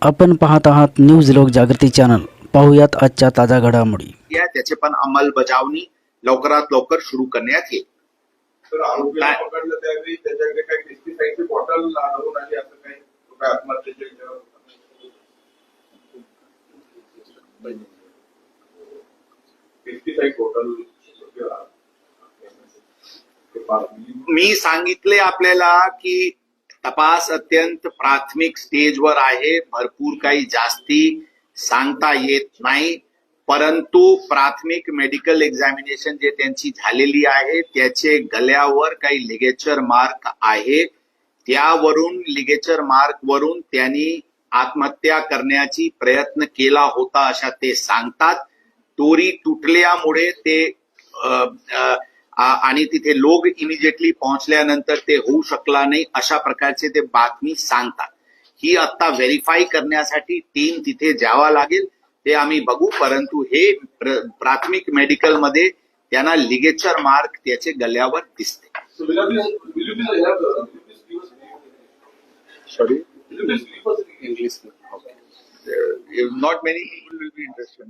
आपण पाहत आहात न्यूज लोक जागृती चॅनल. पाहुयात आजच्या ताज्या घडामोडी. या त्याचे पण अंमलबजावणी लवकरात लवकर सुरू करण्यात येईल. मी सांगितले आपल्याला की तपास अत्यंत प्राथमिक स्टेजवर आहे. भरपूर काही जास्ती सांगता येत नाही. परंतु प्राथमिक मेडिकल एक्झामिनेशन जे त्यांची झालेली आहे त्याचे गल्यावर काही लिगेचर मार्क आहे. त्यावरून लिगेचर मार्क वरून त्यांनी आत्महत्या करण्याची प्रयत्न केला होता अशा ते सांगतात. दोरी तुटल्यामुळे ते आ, अ, आ- आणि तिथे लोक इमिजिएटली पोहोचल्यानंतर ते होऊ शकला नाही अशा प्रकारचे ते बातमी सांगतात. ही आता व्हेरीफाय करण्यासाठी टीम तिथे जावा लागेल ते आम्ही बघू. परंतु हे प्र- प्राथमिक मेडिकलमध्ये त्यांना लिगेचर मार्क त्याचे गल्यावर दिसते. Sorry English not many people will be interested